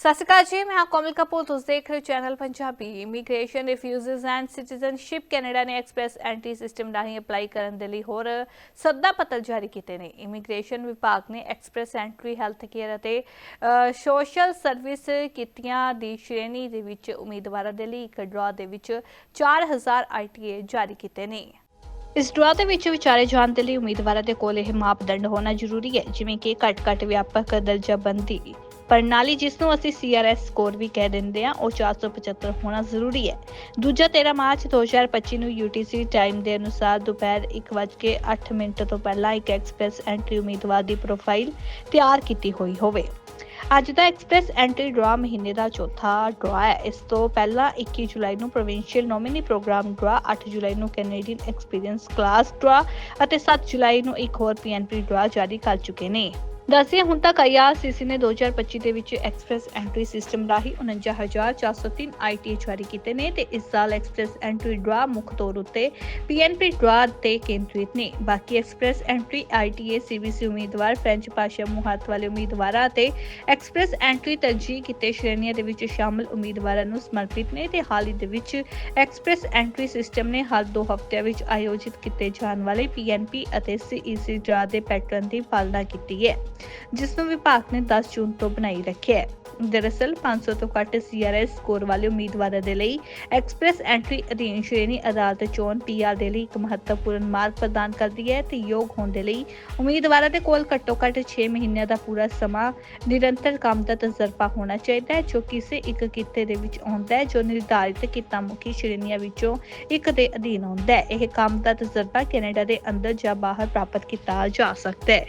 ਸਤਿ ਸ਼੍ਰੀ ਅਕਾਲ ਜੀ, ਮੈਂ ਹਾਂ ਕੋਮਲ ਕਪੂਰ, ਤੁਸੀਂ ਦੇਖ ਰਹੇ ਹੋ channel Punjabi. Immigration refugees and citizenship Canada ਨੇ ਐਕਸਪ੍ਰੈਸ ਐਂਟਰੀ ਸਿਸਟਮ ਰਾਹੀਂ ਅਪਲਾਈ ਕਰਨ ਦੇ ਲਈ ਹੋਰ ਸੱਦਾ ਪੱਤਰ ਜਾਰੀ ਕੀਤੇ ਨੇ। ਇਮੀਗ੍ਰੇਸ਼ਨ ਵਿਭਾਗ ਨੇ ਐਕਸਪ੍ਰੈਸ ਐਂਟਰੀ, ਹੈਲਥ ਕੇਅਰ ਅਤੇ ਸੋਸ਼ਲ ਸਰਵਿਸ ਕੀਤੀਆਂ ਦੀ ਸ਼੍ਰੇਣੀ ਦੇ ਵਿੱਚ ਉਮੀਦਵਾਰਾਂ ਦੇ ਲਈ ਇੱਕ ਡਰਾ ਦੇ ਵਿੱਚ 4000 ਆਈਟੀਏ ਜਾਰੀ ਕੀਤੇ ਨੇ। ਇਸ ਡਰਾ ਦੇ ਵਿੱਚ ਵਿਚਾਰੇ ਜਾਣ ਦੇ ਲਈ ਉਮੀਦਵਾਰਾਂ ਦੇ ਕੋਲ ਇਹ ਮਾਪਦੰਡ ਹੋਣਾ ਜ਼ਰੂਰੀ ਹੈ, ਜਿਵੇਂ ਕਿ ਘੱਟ-ਘੱਟ ਵਿਆਪਕ ਦਰਜਾਬੰਦੀ ਪ੍ਰਣਾਲੀ ਜਿਸ ਨੂੰ ਅਸੀਂ CRS ਸਕੋਰ ਵੀ ਕਹਿ ਦਿੰਦੇ ਆ ਉਹ 475 ਹੋਣਾ ਜ਼ਰੂਰੀ ਹੈ। ਦੂਜਾ 13 ਮਾਰਚ 2025 ਨੂੰ UTC ਟਾਈਮ ਦੇ ਅਨੁਸਾਰ ਦੁਪਹਿਰ 1:08 ਮਿੰਟ ਤੋਂ ਪਹਿਲਾਂ ਇੱਕ ਐਕਸਪ੍ਰੈਸ ਐਂਟਰੀ ਉਮੀਦਵਾਰ ਦੀ ਪ੍ਰੋਫਾਈਲ ਤਿਆਰ ਕੀਤੀ ਹੋਈ ਹੋਵੇ। ਅੱਜ ਦਾ ਐਕਸਪ੍ਰੈਸ ਐਂਟਰੀ ਡਰਾ ਮਹੀਨੇ ਦਾ ਚੌਥਾ ਡਰਾ ਹੈ। ਇਸ ਤੋਂ ਪਹਿਲਾਂ 21 ਜੁਲਾਈ ਨੂੰ ਪ੍ਰੋਵਿੰਸ਼ੀਅਲ ਨੋਮਿਨੀ ਪ੍ਰੋਗਰਾਮ ਡਰਾ 8 ਜੁਲਾਈ ਨੂੰ ਕੈਨੇਡੀਅਨ ਐਕਸਪੀਰੀਅੰਸ ਕਲਾਸ ਡਰਾ ਅਤੇ 7 ਜੁਲਾਈ ਨੂੰ ਇੱਕ ਹੋਰ ਪੀਐਨਪੀ ਡਰਾ ਜਾਰੀ ਕਰ ਚੁੱਕੇ ਨੇ। ਦੱਸਿਆ ਹੁਣ ਤੱਕ ਆਈਆਰਸੀਸੀ ਨੇ 2025 ਦੇ ਵਿੱਚ ਐਕਸਪ੍ਰੈਸ ਐਂਟਰੀ ਸਿਸਟਮ ਰਾਹੀਂ 49403 ਆਈਟੀ ਜਾਰੀ ਕੀਤੇ ਨੇ ਤੇ ਇਸ ਸਾਲ ਐਕਸਪ੍ਰੈਸ ਐਂਟਰੀ ਡਰਾ ਮੁੱਖ ਤੌਰ ਉੱਤੇ ਪੀਐਨਪੀ ਡਰਾ ਤੇ ਕੇਂਦਰਿਤ ਨੇ। ਬਾਕੀ ਐਕਸਪ੍ਰੈਸ ਐਂਟਰੀ ਆਈਟੀਏ ਸੀਬੀਸੀ ਉਮੀਦਵਾਰ, ਫ੍ਰੈਂਚ ਭਾਸ਼ਾ ਮੁਹਾਰਤ ਵਾਲੇ ਉਮੀਦਵਾਰਾਂ ਅਤੇ ਐਕਸਪ੍ਰੈਸ ਐਂਟਰੀ ਤਰਜੀਹ ਕੀਤੇ ਸ਼੍ਰੇਣੀਆਂ ਦੇ ਵਿੱਚ ਸ਼ਾਮਲ ਉਮੀਦਵਾਰਾਂ ਨੂੰ ਸਮਰਪਿਤ ਨੇ ਤੇ ਹਾਲ ਹੀ ਦੇ ਵਿੱਚ ਐਕਸਪ੍ਰੈਸ ਐਂਟਰੀ ਸਿਸਟਮ ਨੇ ਹਰ ਦੋ ਹਫ਼ਤਿਆਂ ਵਿੱਚ ਆਯੋਜਿਤ ਕੀਤੇ ਜਾਣ ਵਾਲੇ ਪੀਐਨਪੀ ਅਤੇ ਸੀਈਸੀ ਡਰਾ ਦੇ ਪੈਟਰਨ ਦੀ ਪਾਲਣਾ ਕੀਤੀ ਹੈ। ਜਿਸ ਨੂੰ ਵਿਭਾਗ ਨੇ 10 ਜੂਨ ਤੋਂ ਬਣਾਈ ਰੱਖਿਆ ਹੈ। ਦਰਅਸਲ 500 ਤੋਂ ਘੱਟ ਸੀਆਰਐਸ ਸਕੋਰ ਵਾਲੇ ਉਮੀਦਵਾਰਾਂ ਦੇ ਲਈ ਐਕਸਪ੍ਰੈਸ ਐਂਟਰੀ ਅਧੀਨ ਸ਼੍ਰੇਣੀ ਅਦਾਲਤ ਚੋਣ ਪੀਆਰ ਦੇ ਲਈ ਇੱਕ ਮਹੱਤਵਪੂਰਨ ਮਾਰਗ ਪ੍ਰਦਾਨ ਕਰਦੀ ਹੈ ਤੇ ਯੋਗ ਹੋਣ ਦੇ ਲਈ ਉਮੀਦਵਾਰਾਂ ਦੇ ਕੋਲ ਘੱਟੋ-ਘੱਟ 6 ਮਹੀਨਿਆਂ ਦਾ ਪੂਰਾ ਸਮਾਂ ਨਿਰੰਤਰ ਕੰਮ ਦਾ ਤਜਰਬਾ ਹੋਣਾ ਚਾਹੀਦਾ ਹੈ, ਜੋ ਕਿਸੇ ਇੱਕ ਕਿੱਤੇ ਦੇ ਵਿੱਚ ਆਉਂਦਾ ਹੈ, ਜੋ ਨਿਰਧਾਰਿਤ ਕਿੱਤਾ ਮੁਖੀ ਸ਼੍ਰੇਣੀਆਂ ਵਿੱਚੋਂ ਇੱਕ ਦੇ ਅਧੀਨ ਆਉਂਦਾ ਹੈ। ਇਹ ਕੰਮ ਦਾ ਤਜਰਬਾ ਕੈਨੇਡਾ ਦੇ ਅੰਦਰ ਜਾਂ ਬਾਹਰ ਪ੍ਰਾਪਤ ਕੀਤਾ ਜਾ ਸਕਦਾ ਹੈ।